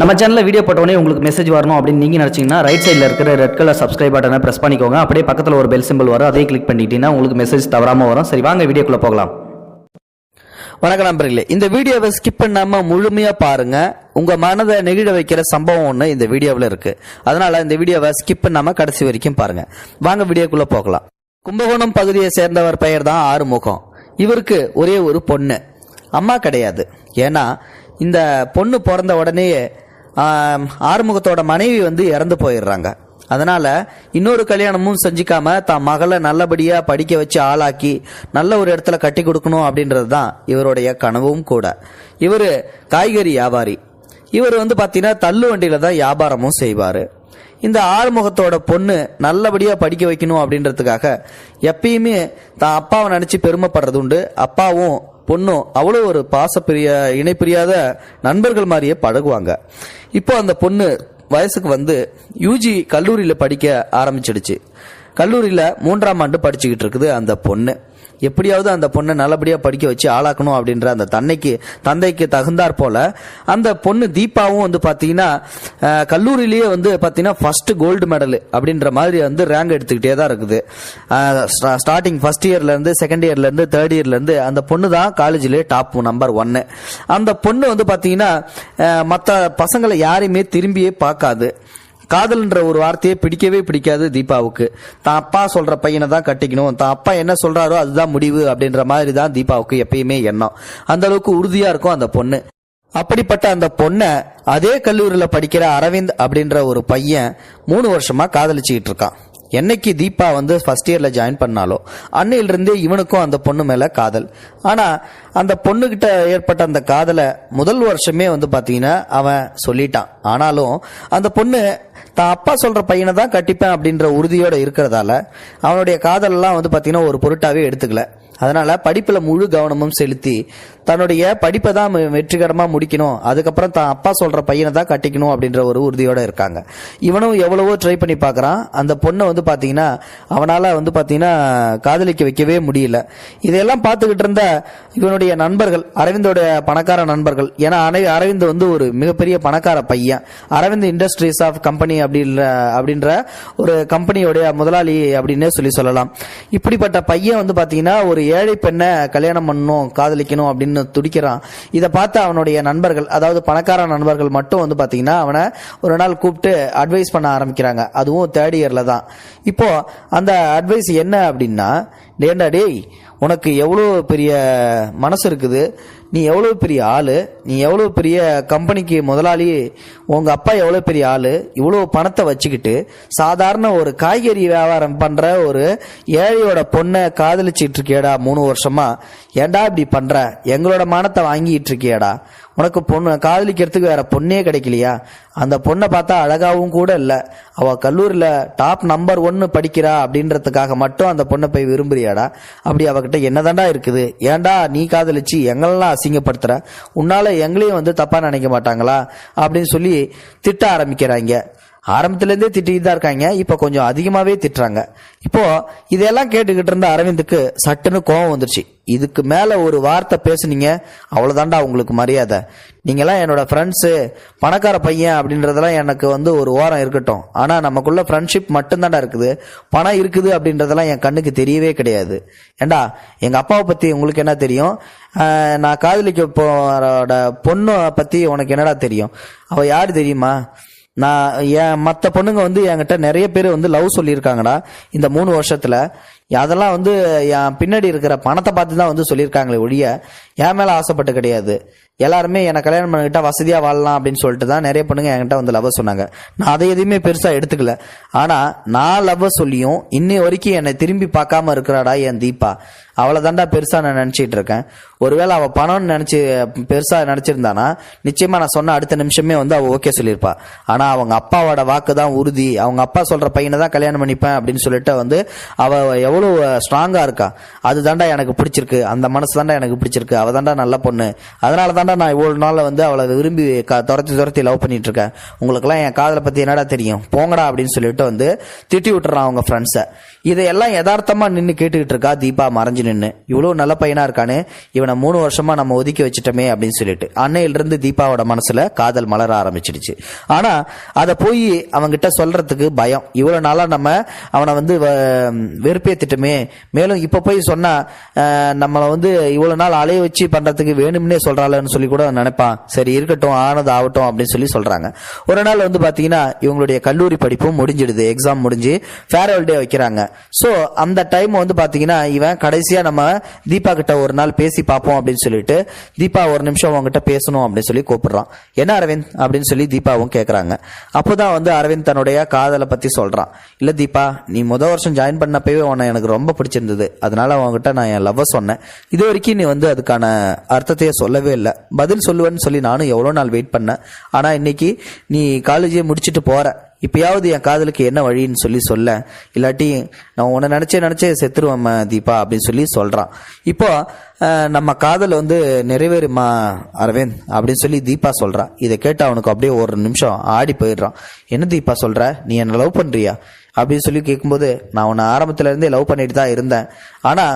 நம்ம சேனலில் வீடியோ போட்டோடனே உங்களுக்கு மெசேஜ் வரணும் அப்படின்னு நீங்கள் நினச்சிங்கன்னா ரைட் சைடில் இருக்கிற ரெட் கலர் சப்ஸ்கிரைப் பட்டனை ப்ரெஸ் பண்ணிக்கோங்க. அப்படியே பக்கத்தில் ஒரு பெல் சிம்பிள் வரும். அதையும் கிளிக் பண்ணிட்டீங்கன்னா உங்களுக்கு மெசேஜ் தவறாமல் வரும். சரி வாங்க வீடியோக்குள்ளே போகலாம். வணக்கம் நண்பர்களே. இந்த வீடியோவை ஸ்கிப் பண்ணாமல் முழுமையாக பாருங்கள் உங்கள் மனதை நெகிழ வைக்கிற சம்பவம் ஒன்று இந்த வீடியோவில் இருக்குது அதனால் இந்த வீடியோவை ஸ்கிப் பண்ணாமல் கடைசி வரைக்கும் பாருங்கள் வாங்க வீடியோக்குள்ளே போகலாம். கும்பகோணம் பகுதியை சேர்ந்தவர் பெயர் தான் ஆறுமுகம். இவருக்கு ஒரே ஒரு பொண்ணு. அம்மா கிடையாது. ஏன்னா இந்த பொண்ணு பிறந்த உடனேயே ஆறுமுகத்தோட மனைவி வந்து இறந்து போயிடுறாங்க. அதனால இன்னொரு கல்யாணமும் செஞ்சுக்காம தான் மகளை நல்லபடியா படிக்க வச்சு ஆளாக்கி நல்ல ஒரு இடத்துல கட்டி கொடுக்கணும் அப்படின்றது தான் இவருடைய கனவும் கூட. இவர் காய்கறி வியாபாரி. இவர் வந்து பார்த்தீங்கன்னா தள்ளு வண்டியில தான் வியாபாரமும் செய்வார். இந்த ஆறுமுகத்தோட பொண்ணு நல்லபடியா படிக்க வைக்கணும் அப்படின்றதுக்காக எப்பயுமே தான் அப்பாவை நினைச்சு பெருமைப்படுறது உண்டு. அப்பாவும் பொண்ணும் அவ்வளோ ஒரு பாசப்பிரிய இணைப்பிரியாத நண்பர்கள் மாதிரியே பழகுவாங்க. இப்போ அந்த பொண்ணு வயசுக்கு வந்து யூஜி கல்லூரியில் படிக்க ஆரம்பிச்சிடுச்சு. கல்லூரியில் மூன்றாம் ஆண்டு படிச்சுக்கிட்டு இருக்குது அந்த பொண்ணு. எப்படியாவது அந்த பொண்ணை நல்லபடியாக படிக்க வச்சு ஆளாக்கணும் அப்படின்ற அந்த தன்னைக்கு தந்தைக்கு தகுந்தாற் போல அந்த பொண்ணு தீபாவும் வந்து பார்த்தீங்கன்னா கல்லூரியிலேயே வந்து பார்த்தீங்கன்னா ஃபர்ஸ்ட் கோல்டு மெடல் அப்படின்ற மாதிரி வந்து ரேங்க் எடுத்துக்கிட்டே தான் இருக்குது. ஸ்டார்டிங் ஃபர்ஸ்ட் இயர்லேருந்து செகண்ட் இயர்லேருந்து தேர்ட் இயர்லேருந்து அந்த பொண்ணு தான் காலேஜ்லேயே டாப் நம்பர் ஒன்னு அந்த பொண்ணு வந்து பார்த்தீங்கன்னா மற்ற பசங்களை யாரையுமே திரும்பியே பார்க்காது. காதல்ன்ற ஒரு வார்த்தையை பிடிக்கவே பிடிக்காது தீபாவுக்கு. தான் அப்பா சொல்ற பையனை தான் கட்டிக்கணும். தான் அப்பா என்ன சொல்றாரோ அதுதான் முடிவு அப்படின்ற மாதிரி தான் தீபாவுக்கு எப்பயுமே எண்ணம். அந்த அளவுக்கு உறுதியா இருக்கும் அந்த பொண்ணு. அப்படிப்பட்ட அந்த பொண்ணை அதே கல்லூரியில் படிக்கிற அரவிந்த் அப்படின்ற ஒரு பையன் மூணு வருஷமா காதலிச்சுக்கிட்டு இருக்கான். என்னைக்கு தீபா வந்து ஃபர்ஸ்ட் இயர்ல ஜாயின் பண்ணாலோ அன்னையிலிருந்தே இவனுக்கும் அந்த பொண்ணு மேல காதல். ஆனா அந்த பொண்ணுகிட்ட ஏற்பட்ட அந்த காதலை முதல் வருஷமே வந்து பாத்தீங்கன்னா அவன் சொல்லிட்டான். ஆனாலும் அந்த பொண்ணு தான் அப்பா சொல்ற பையனை தான் கட்டிப்பேன் அப்படின்ற உறுதியோட இருக்கிறதால அவனுடைய காதலெல்லாம் வந்து பாத்தீங்கன்னா ஒரு பொருட்டாவே எடுத்துக்கல. அதனால படிப்புல முழு கவனமும் செலுத்தி தன்னுடைய படிப்பை தான் வெற்றிகரமா முடிக்கணும். அதுக்கப்புறம் தான் அப்பா சொல்ற பையனை தான் கட்டிக்கணும் அப்படின்ற ஒரு உறுதியோட இருக்காங்க. இவனும் எவ்வளவோ ட்ரை பண்ணி பார்க்குறான் அந்த பொண்ணை வந்து பார்த்தீங்கன்னா அவனால வந்து பார்த்தீங்கன்னா காதலிக்க வைக்கவே முடியல. இதையெல்லாம் பார்த்துக்கிட்டு இருந்த இவனுடைய நண்பர்கள் அரவிந்தோட பணக்கார நண்பர்கள் ஏன்னா அனை- அரவிந்த் வந்து ஒரு மிகப்பெரிய பணக்கார பையன். அரவிந்த் இண்டஸ்ட்ரீஸ் ஆஃப் கம்பெனி அப்படின்ற அப்படின்ற ஒரு கம்பெனியோடைய முதலாளி அப்படின்னே சொல்லி சொல்லலாம். இப்படிப்பட்ட பையன் வந்து பார்த்தீங்கன்னா ஒரு ஏழை பெண்ணை கல்யாணம் பண்ணணும் காதலிக்கணும் அப்படின்னு துடிக்கிறான். இதை பார்த்து அவனுடைய நண்பர்கள் அதாவது பணக்கார நண்பர்கள் மட்டும் வந்து பார்த்தீங்கன்னா அவனை ஒரு நாள் கூப்பிட்டு அட்வைஸ் பண்ண ஆரம்பிக்கிறாங்க. அதுவும் தேர்ட் இயரில் தான். இப்போ அந்த அட்வைஸ் என்ன அப்படின்னா டேண்டா டேய் உனக்கு எவ்வளோ பெரிய மனசு இருக்குது? நீ எவ்வளோ பெரிய ஆள்? நீ எவ்வளோ பெரிய கம்பெனிக்கு முதலாளி? உங்கள் அப்பா எவ்வளோ பெரிய ஆள்? இவ்வளோ பணத்தை வச்சுக்கிட்டு சாதாரண ஒரு காய்கறி வியாபாரம் பண்ணுற ஒரு ஏழையோட பொண்ணை காதலிச்சிட்டு இருக்கியடா மூணு வருஷமா? ஏன்டா இப்படி பண்ணுற எங்களோட மானத்தை வாங்கிட்டு இருக்கியடா. உனக்கு பொண்ணு காதலிக்கிறதுக்கு வேற பொண்ணே கிடைக்கலையா? அந்த பொண்ணை பார்த்தா அழகாவும் கூட இல்லை. அவள் கல்லூரியில் டாப் நம்பர் ஒன்று படிக்கிறா அப்படின்றதுக்காக மட்டும் அந்த பொண்ணை போய் விரும்புறியாடா? அப்படி அவகிட்ட என்னதாண்டா இருக்குது? ஏன்டா நீ காதலிச்சு எங்களெல்லாம் அசிங்கப்படுத்துற உன்னால எங்களையும் வந்து தப்பாக நினைக்க மாட்டாங்களா? அப்படின்னு சொல்லி திட்ட ஆரம்பிக்கிறாங்க. ஆரம்பத்திலேருந்தே திட்டிகிட்டு தான் இருக்காங்க. இப்போ கொஞ்சம் அதிகமாகவே திட்டுறாங்க. இப்போ இதெல்லாம் கேட்டுக்கிட்டு இருந்த அரவிந்துக்கு சட்டுன்னு கோவம் வந்துருச்சு. இதுக்கு மேலே ஒரு வார்த்தை பேசுனீங்க அவ்வளோதாண்டா உங்களுக்கு மரியாதை. நீங்களாம் என்னோட ஃப்ரெண்ட்ஸு பணக்கார பையன் அப்படின்றதெல்லாம் எனக்கு வந்து ஒரு ஓரம் இருக்கட்டும். ஆனால் நமக்குள்ள ஃப்ரெண்ட்ஷிப் மட்டும்தாண்டா இருக்குது. பணம் இருக்குது அப்படின்றதெல்லாம் என் கண்ணுக்கு தெரியவே கிடையாது. ஏண்டா எங்கள் அப்பாவை பற்றி உங்களுக்கு என்ன தெரியும்? நான் காதலிக்க போற பொண்ணை பற்றி உனக்கு என்னடா தெரியும்? அவள் யார் தெரியுமா? நான் என் மற்ற பொண்ணுங்க வந்து என்கிட்ட நிறைய பேர் வந்து லவ் சொல்லியிருக்காங்கடா. இந்த மூணு வருஷத்தில் அதெல்லாம் வந்து என் பின்னாடி இருக்கிற பணத்தை பார்த்து தான் வந்து சொல்லியிருக்காங்களே ஒழிய என் மேலே ஆசைப்பட்டு கிடையாது. எல்லாருமே என்னை கல்யாணம் பண்ணிக்கிட்டா வசதியாக வாழலாம் அப்படின்னு சொல்லிட்டு தான் நிறைய பொண்ணுங்க என்கிட்ட வந்து லவ் சொன்னாங்க. நான் அதை எதுவுமே பெருசாக எடுத்துக்கல. ஆனால் நான் லவ் சொல்லியும் இன்னி வரைக்கும் என்னை திரும்பி பார்க்காம இருக்கிறாடா என் தீபா. அவளை தாண்டா பெருசா நான் நினைச்சிட்டு இருக்கேன். ஒருவேளை அவ பணம்னு நினைச்சு பெருசா நினைச்சிருந்தானா நிச்சயமா நான் சொன்ன அடுத்த நிமிஷமே வந்து அவ ஓகே சொல்லியிருப்பா. ஆனா அவங்க அப்பாவோட வாக்கு தான் உறுதி. அவங்க அப்பா சொல்ற பையனை தான் கல்யாணம் பண்ணிப்பேன் அப்படின்னு சொல்லிட்டு வந்து அவ எவ்வளோ ஸ்ட்ராங்காக இருக்கா. அது தாண்டா எனக்கு பிடிச்சிருக்கு. அந்த மனசு தாண்டா எனக்கு பிடிச்சிருக்கு. அவள் தாண்டா நல்ல பொண்ணு. அதனால தாண்டா நான் இவ்வளோ நாளில் வந்து அவளை விரும்பி க துரத்தி துரத்தி லவ் பண்ணிட்டு இருக்கேன். என் காதலை பற்றி என்னடா தெரியும்? போங்கடா அப்படின்னு சொல்லிட்டு வந்து திட்டி விட்டுறான் அவங்க ஃப்ரெண்ட்ஸை இதையெல்லாம் யதார்த்தமா நின்று கேட்டுக்கிட்டு இருக்கா தீபா மறைஞ்சு நின்று இவ்வளோ நல்ல பையனாக இருக்கானே இவனை மூணு வருஷமா நம்ம ஒதுக்கி வச்சுட்டோமே அப்படின்னு சொல்லிட்டு அன்னையிலிருந்து தீபாவோட மனசில் காதல் மலர ஆரம்பிச்சிடுச்சு. ஆனால் அதை போய் அவன்கிட்ட சொல்றதுக்கு பயம். இவ்வளோ நாளா நம்ம அவனை வந்து வ- வெறுப்பேத்திட்டோமே. மேலும் இப்போ போய் சொன்னால் நம்மளை வந்து இவ்வளோ நாள் அலைய வச்சு பண்ணுறதுக்கு வேணும்னே சொல்றாளன்னு சொல்லி கூட நினைப்பான். சரி இருக்கட்டும் ஆனது ஆகட்டும் அப்படின்னு சொல்லி சொல்கிறாங்க ஒரு நாள் வந்து பார்த்தீங்கன்னா இவங்களுடைய கல்லூரி படிப்பும் முடிஞ்சிடுது. எக்ஸாம் முடிஞ்சு ஃபேர்வெல் டே வைக்கிறாங்க. ஸோ அந்த டைம் வந்து பார்த்தீங்கன்னா இவன் கடைசி ஈஸியாக நம்ம தீபா கிட்ட ஒரு நாள் பேசி பார்ப்போம் அப்படின்னு சொல்லிட்டு தீபா ஒரு நிமிஷம் உங்ககிட்ட பேசணும் அப்படின்னு சொல்லி கூப்பிடுறான். என்ன அரவிந்த்? அப்படின்னு சொல்லி தீபாவும் கேட்குறாங்க அப்போதான் வந்து அரவிந்த் தன்னுடைய காதலை பற்றி சொல்கிறான் இல்லை தீபா நீ முத வருஷம் ஜாயின் பண்ணப்பவே உன்னை எனக்கு ரொம்ப பிடிச்சிருந்தது. அதனால அவங்ககிட்ட நான் என் லவ்வை சொன்னேன். இது வரைக்கும் நீ வந்து அதுக்கான அர்த்தத்தையே சொல்லவே இல்லை. பதில் சொல்லுவேன்னு சொல்லி நானும் எவ்வளோ நாள் வெயிட் பண்ணேன். ஆனால் இன்னைக்கு நீ காலேஜே முடிச்சுட்டு போகிற இப்பயாவது என் காதலுக்கு என்ன வழின்னு சொல்லி சொல்ல. இல்லாட்டி நான் உன்னை நினச்சே நினச்சே செத்துருவேன் தீபா அப்படின்னு சொல்லி சொல்கிறான் இப்போ நம்ம காதல் வந்து நிறைவேறுமா அரவிந்த்? அப்படின்னு சொல்லி தீபா சொல்கிறான் இதை கேட்டு அவனுக்கு அப்படியே ஒரு நிமிஷம் ஆடி போயிடுறான். என்ன தீபா சொல்கிற நீ என்னை லவ் பண்ணுறியா அப்படின்னு சொல்லி கேட்கும்போது நான் உன்னை ஆரம்பத்துலேருந்தே லவ் பண்ணிட்டு தான் இருந்தேன். ஆனால்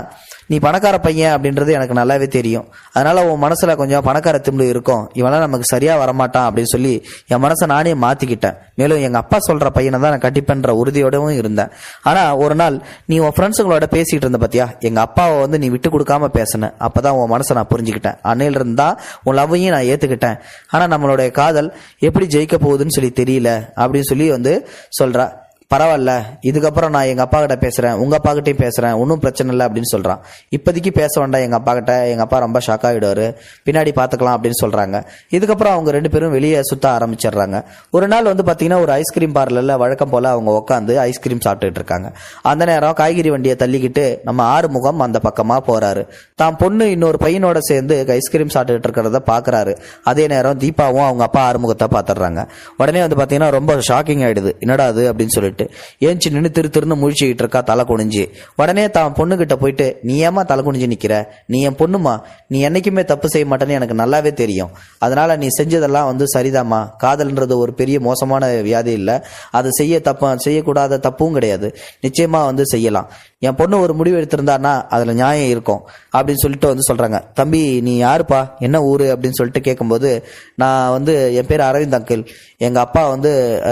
நீ பணக்கார பையன் அப்படின்றது எனக்கு நல்லாவே தெரியும். அதனால உன் மனசுல கொஞ்சம் பணக்கார திமிழ் இருக்கும். இவனால் நமக்கு சரியா வரமாட்டான் அப்படின்னு சொல்லி என் மனசை நானே மாத்திக்கிட்டேன். மேலும் எங்க அப்பா சொல்ற பையனை தான் நான் கட்டிப்பேன்ற உறுதியோடவும் இருந்தேன். ஆனா ஒரு நாள் நீ உன் ஃப்ரெண்ட்ஸுங்களோட பேசிகிட்டு இருந்த பார்த்தியா எங்க அப்பாவை வந்து நீ விட்டு கொடுக்காம பேசின. அப்பதான் உன் மனசை நான் புரிஞ்சுக்கிட்டேன். அன்னையில இருந்தா உன் லவ்வையும் நான் ஏத்துக்கிட்டேன். ஆனா நம்மளுடைய காதல் எப்படி ஜெயிக்க போகுதுன்னு சொல்லி தெரியல அப்படின்னு சொல்லி வந்து சொல்றா. பரவாயில்ல இதுக்கப்புறம் நான் எங்கள் அப்பா கிட்ட பேசுகிறேன் உங்கள் அப்பா கிட்டயும் பேசுகிறேன் ஒன்றும் பிரச்சனை இல்லை அப்படின்னு சொல்கிறான் இப்போதைக்கு பேச வேண்டாம் எங்கள் அப்பா கிட்ட எங்கள் அப்பா ரொம்ப ஷாக் ஆகிடுவார் பின்னாடி பார்த்துக்கலாம் அப்படின்னு சொல்கிறாங்க இதுக்கப்புறம் அவங்க ரெண்டு பேரும் வெளியே சுற்ற ஆரம்பிச்சிடுறாங்க. ஒரு நாள் வந்து பார்த்தீங்கன்னா ஒரு ஐஸ்கிரீம் பார்லரில் வழக்கம் போல் அவங்க உட்காந்து ஐஸ்கிரீம் சாப்பிட்டுட்டு இருக்காங்க. அந்த நேரம் காய்கறி வண்டியை தள்ளிக்கிட்டு நம்ம ஆறுமுகம் அந்த பக்கமாக போகிறாரு தான் பொண்ணு இன்னொரு பையனோட சேர்ந்து ஐஸ்கிரீம் சாப்பிட்டுட்டு இருக்கிறத பார்க்குறாரு அதே நேரம் தீபாவும் அவங்க அப்பா ஆறுமுகத்தை பார்த்துடுறாங்க. உடனே வந்து பார்த்தீங்கன்னா ரொம்ப ஷாக்கிங் ஆகிடுது என்னடா அது அப்படின்னு சொல்லிட்டு ஏஞ்சி நின்று திரு திருன்னு முழிச்சுக்கிட்டு இருக்கா தலை குனிஞ்சு. உடனே தான் பொண்ணுகிட்ட போயிட்டு நீ ஏமா தலை குனிஞ்சு நிற்கிற நீ என் பொண்ணுமா? நீ என்னைக்குமே தப்பு செய்ய மாட்டேன்னு எனக்கு நல்லாவே தெரியும். அதனால நீ செஞ்சதெல்லாம் வந்து சரிதாம்மா. காதல்ன்றது ஒரு பெரிய மோசமான வியாதி இல்லை. அது செய்ய தப்ப செய்யக்கூடாத தப்பும் கிடையாது. நிச்சயமா வந்து செய்யலாம். என் பொண்ணு ஒரு முடிவு எடுத்திருந்தான்னா அதுல நியாயம் இருக்கும். அப்படின்னு சொல்லிட்டு வந்து சொல்றாங்க. தம்பி நீ யாருப்பா? என்ன ஊரு? அப்படின்னு சொல்லிட்டு கேட்கும்போது நான் வந்து என் பேர் அரவிந்த் அங்கிள். எங்க அப்பா வந்து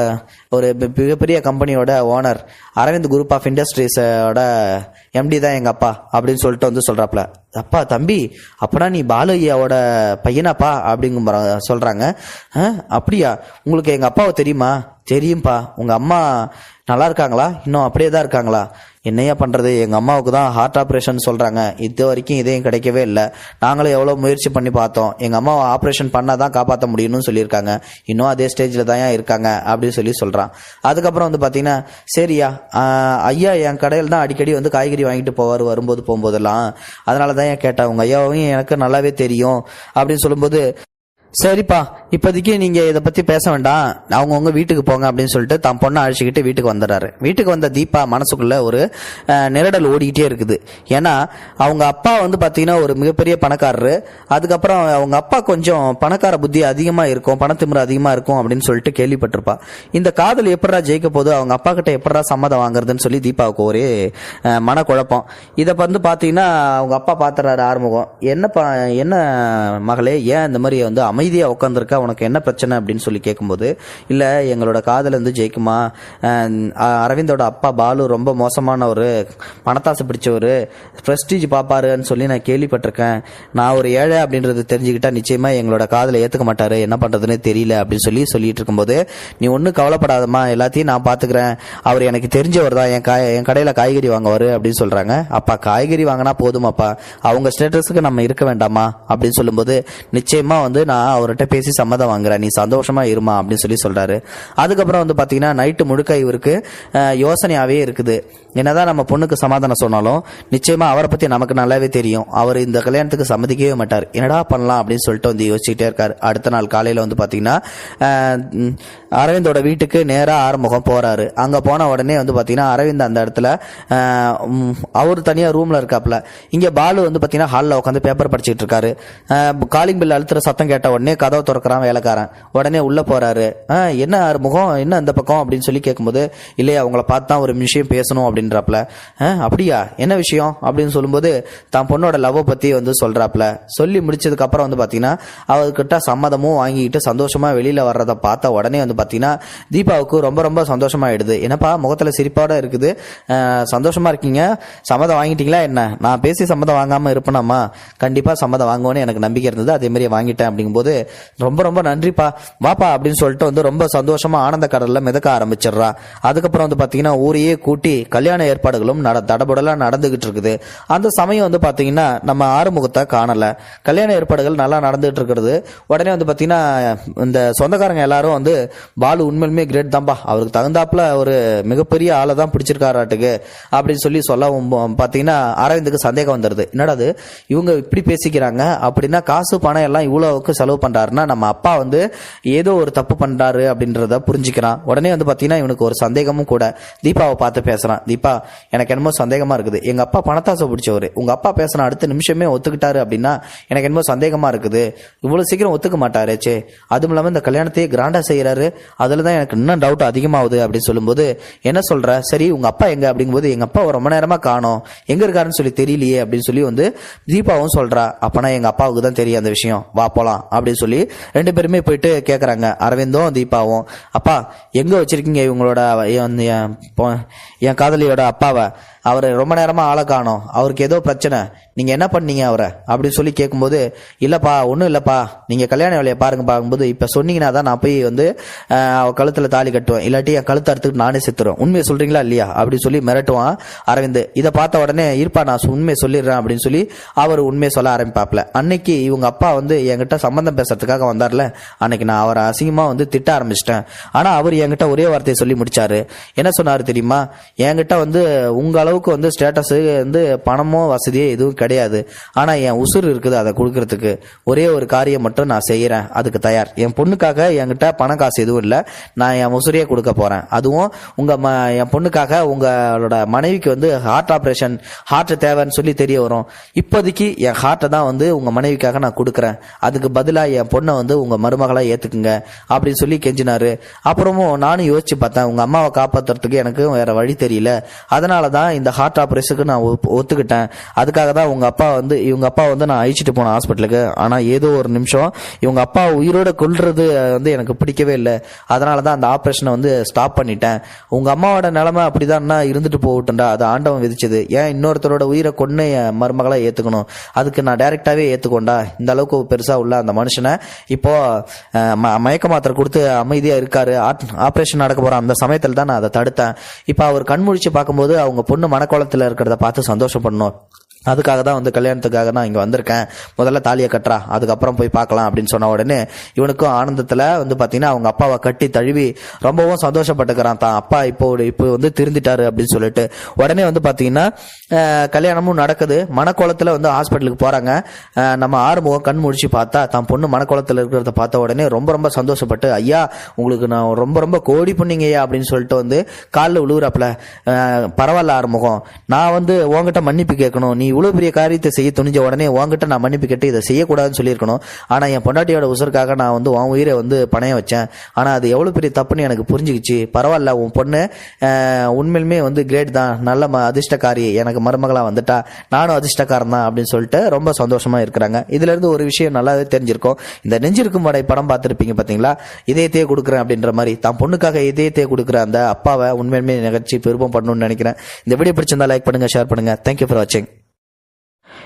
ஒரு மிகப்பெரிய கம்பெனியோட ஓனர் அரவிந்த் குரூப் ஆஃப் இண்டஸ்ட்ரீஸோட எம்டி தான் எங்கள் அப்பா அப்படின்னு சொல்லிட்டு வந்து சொல்கிறாப்புல அப்பா தம்பி அப்பனா நீ பாலையாவோட பையனாப்பா? அப்படிங்கும் சொல்கிறாங்க அப்படியா? உங்களுக்கு எங்கள் அப்பாவை தெரியுமா? தெரியும்ப்பா உங்கள் அம்மா நல்லா இருக்காங்களா இன்னும் அப்படியே தான் இருக்காங்களா என்னையா பண்ணுறது எங்கள் அம்மாவுக்கு தான் ஹார்ட் ஆப்ரேஷன் சொல்கிறாங்க இது வரைக்கும் இதையும் கிடைக்கவே இல்லை. நாங்களும் எவ்வளோ முயற்சி பண்ணி பார்த்தோம். எங்கள் அம்மாவை ஆப்ரேஷன் பண்ணால் தான் காப்பாற்ற முடியும்னு சொல்லியிருக்காங்க. இன்னும் அதே ஸ்டேஜில் தான் இருக்காங்க அப்படின்னு சொல்லி சொல்கிறான் அதுக்கப்புறம் வந்து பார்த்தீங்கன்னா சரியா ஐயா என் கடையில் தான் அடிக்கடி வந்து காய்கறி வாங்கிட்டு போவார் வரும்போது போகும்போதெல்லாம். அதனால தான் ஏன் கேட்டேன் உங்கள் ஐயாவையும் எனக்கு நல்லாவே தெரியும். அப்படின்னு சொல்லும்போது சரிப்பா இப்போதைக்கு நீங்க இதை பத்தி பேச வேண்டாம். அவங்கவுங்க வீட்டுக்கு போங்க அப்படின்னு சொல்லிட்டு தான் பொண்ணை அழைச்சிக்கிட்டு வீட்டுக்கு வந்துடுறாரு. வீட்டுக்கு வந்த தீபா மனசுக்குள்ள ஒரு நிரடல் ஓடிக்கிட்டே இருக்குது. ஏன்னா அவங்க அப்பா வந்து பாத்தீங்கன்னா ஒரு மிகப்பெரிய பணக்காரரு. அதுக்கப்புறம் அவங்க அப்பா கொஞ்சம் பணக்கார புத்தி அதிகமா இருக்கும் பணத்திமுறை அதிகமா இருக்கும் அப்படின்னு சொல்லிட்டு கேள்விப்பட்டிருப்பா. இந்த காதல் எப்படா ஜெயிக்க போது அவங்க அப்பா கிட்ட எப்படா சம்மதம் வாங்குறதுன்னு சொல்லி தீபாவுக்கு ஒரே மன மனக்குழப்பம். இதை வந்து பாத்தீங்கன்னா அவங்க அப்பா பாத்துறாரு ஆறுமுகம். என்னப்பா என்ன மகளே ஏன் இந்த மாதிரி வந்து அமைதியாக உட்காந்துருக்கா உனக்கு என்ன பிரச்சனை அப்படின்னு சொல்லி கேட்கும்போது இல்லை எங்களோட காதல் வந்து ஜெயிக்குமா? அரவிந்தோட அப்பா பாலு ரொம்ப மோசமானவர் பணத்தாசை பிடிச்சவர் ப்ரெஸ்டீஜ் பார்ப்பாருன்னு சொல்லி நான் கேள்விப்பட்டிருக்கேன். நான் ஒரு ஏழை அப்படின்றது தெரிஞ்சுக்கிட்டா நிச்சயமா எங்களோட காதலை ஏற்றுக்க மாட்டார். என்ன பண்ணுறதுன்னு தெரியல அப்படின்னு சொல்லி சொல்லிட்டு இருக்கும்போது நீ ஒன்றும் கவலைப்படாதம்மா எல்லாத்தையும் நான் பார்த்துக்கிறேன் அவர் எனக்கு தெரிஞ்சவர் தான். என் காய் என் கடையில் காய்கறி வாங்குவார் அப்படின்னு சொல்கிறாங்க அப்பா காய்கறி வாங்கினா போதுமாப்பா. அவங்க ஸ்டேட்டஸுக்கு நம்ம இருக்க வேண்டாமா? அப்படின்னு சொல்லும்போது நிச்சயமாக வந்து நான் அவர்கிட்ட பேசி சம்மதம் வாங்குறேன் நீ சந்தோஷமா இருமா அப்படின்னு சொல்லி சொல்றாரு. அதுக்கப்புறம் வந்து பாத்தீங்கன்னா நைட்டு முழுக்க இவருக்கு யோசனையாகவே யோசனையாவே இருக்குது. என்னதான் நம்ம பொண்ணுக்கு சமாதானம் சொன்னாலும் நிச்சயமா அவரை பத்தி நமக்கு நல்லாவே தெரியும். அவர் இந்த கல்யாணத்துக்கு சம்மதிக்கவே மாட்டார். என்னடா பண்ணலாம் அப்படின்னு சொல்லிட்டு வந்து யோசிச்சுட்டே இருக்காரு. அடுத்த நாள் காலையில வந்து பாத்தீங்கன்னா அரவிந்தோட வீட்டுக்கு நேராக ஆறுமுகம் போகிறாரு அங்கே போன உடனே வந்து பார்த்தீங்கன்னா அரவிந்த் அந்த இடத்துல அவர் தனியாக ரூமில் இருக்காப்புல இங்கே பாலு வந்து பார்த்தீங்கன்னா ஹாலில் உட்காந்து பேப்பர் படிச்சுட்டு இருக்காரு. காலிங் பில் அழுத்துற சத்தம் கேட்ட உடனே கதவை திறக்கிறான் வேலைக்காரன். உடனே உள்ளே போகிறாரு "ஆ, என்ன ஆறுமுகம்? என்ன இந்த பக்கம்? அப்படின்னு சொல்லி கேட்கும்போது இல்லையா அவங்கள பார்த்து தான் ஒரு விஷயம் பேசணும் அப்படின்றாப்புல "ஆ, அப்படியா? என்ன விஷயம்? அப்படின்னு சொல்லும்போது தான் பொண்ணோட லவ்வை பற்றி வந்து சொல்கிறாப்புல சொல்லி முடிச்சதுக்கப்புறம் வந்து பார்த்தீங்கன்னா அவர்கிட்ட சம்மதமும் வாங்கிக்கிட்டு சந்தோஷமாக வெளியில் வர்றதை பார்த்த உடனே வந்து பார்த்தீங்கன்னா தீபாவுக்கு ரொம்ப ரொம்ப சந்தோஷமாயிடுது. என்னப்பா முகத்தில் சிரிப்போட இருக்குது. சந்தோஷமாக சந்தோஷமா இருக்கீங்க. சம்மதம் வாங்கிட்டீங்களா என்ன? நான் பேசி சம்மதம் வாங்காமல் இருப்பேனம்மா. கண்டிப்பாக சம்மதம் வாங்குவேன்னு எனக்கு நம்பிக்கை இருந்தது. அதே மாதிரி வாங்கிட்டேன் அப்படிங்கும்போது ரொம்ப ரொம்ப நன்றிப்பா. வாப்பா அப்படின்னு சொல்லிட்டு வந்து ரொம்ப சந்தோஷமா ஆனந்த கடலில் மிதக்க ஆரம்பிச்சிடுறா. அதுக்கப்புறம் வந்து பார்த்தீங்கன்னா ஊரையே கூட்டி கல்யாண ஏற்பாடுகளும் நட தடபுடலாக நடந்துகிட்டு இருக்குது. அந்த சமயம் வந்து பார்த்தீங்கன்னா நம்ம ஆறுமுகத்தை காணலை. கல்யாண ஏற்பாடுகள் நல்லா நடந்துகிட்டு இருக்கிறது. உடனே வந்து பார்த்தீங்கன்னா இந்த சொந்தக்காரங்க எல்லாரும் வந்து பாலு உண்மையிலுமே கிரேட் தான்பா. அவருக்கு தகுந்தாப்புல ஒரு மிகப்பெரிய ஆளை தான் பிடிச்சிருக்காராட்டுக்கு அப்படின்னு சொல்லி சொல்லவும் பார்த்தீங்கன்னா அரவிந்துக்கு சந்தேகம் வந்துடுது என்னடாது இவங்க இப்படி பேசிக்கிறாங்க. அப்படின்னா காசு பணம் எல்லாம் இவ்வளோவுக்கு செலவு பண்ணுறாருன்னா நம்ம அப்பா வந்து ஏதோ ஒரு தப்பு பண்ணுறாரு அப்படின்றத புரிஞ்சுக்கிறான். உடனே வந்து பார்த்தீங்கன்னா இவனுக்கு ஒரு சந்தேகமும் கூட. தீபாவை பார்த்து பேசுகிறான் தீபா எனக்கு என்னமோ சந்தேகமாக இருக்குது. எங்கள் அப்பா பணத்தாசை பிடிச்சவர். உங்கள் அப்பா பேசுன அடுத்த நிமிஷமே ஒத்துக்கிட்டாரு அப்படின்னா எனக்கு என்னமோ சந்தேகமாக இருக்குது. இவ்வளோ சீக்கிரம் ஒத்துக்க மாட்டாரு சே அதுவும் இல்லாமல் இந்த கல்யாணத்தையே கிராண்டாக செய்கிறாரு அதில் தான் எனக்கு இன்னும் டவுட் அதிகமாகுது அப்படின்னு சொல்லும்போது என்ன சொல்கிற சரி உங்கள் அப்பா எங்கே? அப்படிங்கும்போது எங்கள் அப்பா ரொம்ப நேரமாக காணும். எங்கே இருக்காருன்னு சொல்லி தெரியலையே. அப்படின்னு சொல்லி வந்து தீபாவும் சொல்கிறா அப்போனா எங்கள் அப்பாவுக்கு தான் தெரியும் அந்த விஷயம். வா போகலாம் அப்படின்னு சொல்லி ரெண்டு பேருமே போயிட்டு கேட்குறாங்க அரவிந்தும் தீபாவும். அப்பா எங்கே வச்சுருக்கீங்க இவங்களோட என் என் என் காதலியோட அப்பாவை? அவர் ரொம்ப நேரமாக ஆளை காணோம். அவருக்கு ஏதோ பிரச்சனை. நீங்கள் என்ன பண்ணீங்க அவரை? அப்படின்னு சொல்லி கேட்கும்போது இல்லைப்பா ஒன்றும் இல்லைப்பா. நீங்கள் கல்யாண வேலையை பாருங்க பார்க்கும்போது இப்போ சொன்னீங்கன்னா தான் நான் போய் வந்து அஹ், அவ தாலி கட்டுவேன். இல்லாட்டி என் கழுத்தை அறுத்துட்டு நானே செத்துருவேன். உண்மையை சொல்கிறீங்களா இல்லையா? அப்படின்னு சொல்லி மிரட்டுவான் அரவிந்த். இதை பார்த்த உடனே இருப்பா நான் உண்மையை சொல்லிடுறேன். அப்படின்னு சொல்லி அவர் உண்மையை சொல்ல ஆரம்பிப்பாப்ல அன்னைக்கு இவங்க அப்பா வந்து என்கிட்ட சம்பந்தம் பேசுறதுக்காக வந்தார்ல. அன்னைக்கு நான் அவரை அசிங்கமாக வந்து திட்ட ஆரம்பிச்சிட்டேன். ஆனால் அவர் என்கிட்ட ஒரே வார்த்தையை சொல்லி முடிச்சாரு. என்ன சொன்னார் தெரியுமா? என்கிட்ட வந்து உங்க அளவுக்கு வந்து ஸ்டேட்டஸு வந்து பணமோ வசதியோ எதுவும் கிடையாது. ஆனால் என் உசுர் இருக்குது அதை கொடுக்கறதுக்கு. ஒரே ஒரு காரியம் மட்டும் நான் செய்கிறேன் அதுக்கு தயார். என் பொண்ணுக்காக என்கிட்ட பண காசு எதுவும் இல்லை. நான் என் உசுரையே கொடுக்க போகிறேன் அதுவும் உங்கள் ம- என் பொண்ணுக்காக உங்களோட மனைவிக்கு வந்து ஹார்ட் ஆப்ரேஷன் ஹார்ட் தேவைன்னு சொல்லி தெரிய வரும். இப்போதைக்கு என் ஹார்ட்டை தான் வந்து உங்கள் மனைவிக்காக நான் கொடுக்குறேன். அதுக்கு பதிலாக என் பொண்ணை வந்து உங்கள் மருமகளாக ஏற்றுக்குங்க அப்படின்னு சொல்லி கெஞ்சினாரு. அப்புறமும் நானும் யோசிச்சு பார்த்தேன். உங்கள் அம்மாவை காப்பாத்துறதுக்கு எனக்கு வேற வழி தெரியல. அதனால தான் இந்த இந்த ஹார்ட் ஆப்ரேஷனுக்கு நான் ஒத்துக்கிட்டேன். அதுக்காக தான் உங்க அப்பா வந்து இவங்க அப்பா வந்து நான் அழிச்சிட்டு போனேன் ஹாஸ்பிட்டலுக்கு ஆனா ஏதோ ஒரு நிமிஷம் இவங்க அப்பா உயிரோட கொள்றது வந்து எனக்கு பிடிக்கவே இல்லை. அதனால தான் அந்த ஆப்ரேஷனை வந்து ஸ்டாப் பண்ணிட்டேன். உங்க அம்மாவோட நிலைமை அப்படிதான்னா இருந்துட்டு போகட்டும்டா. அது ஆண்டவன் விதிச்சது. ஏன் இன்னொருத்தரோட உயிரை கொண்டு என் மருமகளை ஏத்துக்கணும்? அதுக்கு நான் டைரக்டாவே ஏத்துக்கொண்டா? இந்த அளவுக்கு பெருசா உள்ள அந்த மனுஷனை இப்போ ம- மயக்க மாத்திரை கொடுத்து அமைதியா இருக்காரு. ஆப்ரேஷன் நடக்க போற அந்த சமயத்தில் தான் நான் அதை தடுத்தேன். இப்போ அவர் கண்முழிச்சு பார்க்கும்போது அவங்க பொண்ணு மனக்கோலத்தில் இருக்கிறத பார்த்து சந்தோஷப்படணும். அதுக்காக தான் வந்து கல்யாணத்துக்காக நான் இங்கே வந்திருக்கேன். முதல்ல தாலியை கட்டுறா அதுக்கப்புறம் போய் பார்க்கலாம் அப்படின்னு சொன்ன உடனே இவனுக்கும் ஆனந்தத்தில் வந்து பார்த்தீங்கன்னா அவங்க அப்பாவை கட்டி தழுவி ரொம்பவும் சந்தோஷப்பட்டுக்கிறான் தான். அப்பா இப்போ இப்போ வந்து திருந்திட்டாரு அப்படின்னு சொல்லிட்டு. உடனே வந்து பார்த்தீங்கன்னா கல்யாணமும் நடக்குது. மனக்கோலத்தில் வந்து ஹாஸ்பிட்டலுக்கு போகிறாங்க நம்ம ஆறுமுகம் கண் முடிச்சு பார்த்தா தான் பொண்ணு மனக்கோலத்தில் இருக்கிறத பார்த்த உடனே ரொம்ப ரொம்ப சந்தோஷப்பட்டு ஐயா உங்களுக்கு நான் ரொம்ப ரொம்ப கோடி புண்ணிங்கய்யா அப்படின்னு சொல்லிட்டு வந்து காலில் விழுவுறாப்புல பரவாயில்ல ஆறுமுகம். நான் வந்து உங்ககிட்ட மன்னிப்பு கேட்கணும். நீ இவ்வளவு பெரிய காரியத்தை செய்ய துணிஞ்ச உடனே உங்ககிட்ட நான் மன்னிப்பு கேட்டு இதை செய்யக்கூடாதுன்னு சொல்லியிருக்கணும். ஆனா என் பொண்டாட்டியோட உசுருக்காக நான் வந்து உன் உயிரை வந்து பணைய வச்சேன். ஆனா அது எவ்வளவு பெரிய தப்புன்னு எனக்கு புரிஞ்சுக்கிச்சு. பரவாயில்ல உன் பொண்ணு உண்மையிலுமே வந்து கிரேட் தான். நல்ல ம- அதிர்ஷ்டக்காரி எனக்கு மருமகளா வந்துட்டா. நானும் அதிர்ஷ்டக்காரன் தான் அப்படின்னு சொல்லிட்டு ரொம்ப சந்தோஷமா இருக்கிறாங்க. இதுல இருந்து ஒரு விஷயம் நல்லாவே தெரிஞ்சிருக்கும். இந்த நெஞ்சிருக்கும் படை படம் பார்த்திருப்பீங்க பாத்தீங்களா? இதயத்தையே கொடுக்குறேன் அப்படின்ற மாதிரி. தான் பொண்ணுக்காக இதயத்தையே கொடுக்குற அந்த அப்பாவை உண்மையிலுமே நிகழ்ச்சி பெருமை பண்ணணும்னு நினைக்கிறேன். இந்த வீடியோ பிடிச்சிருந்தா லைக் பண்ணுங்க ஷேர் பண்ணுங்க. தேங்க்யூ ஃபார் வாட்சிங்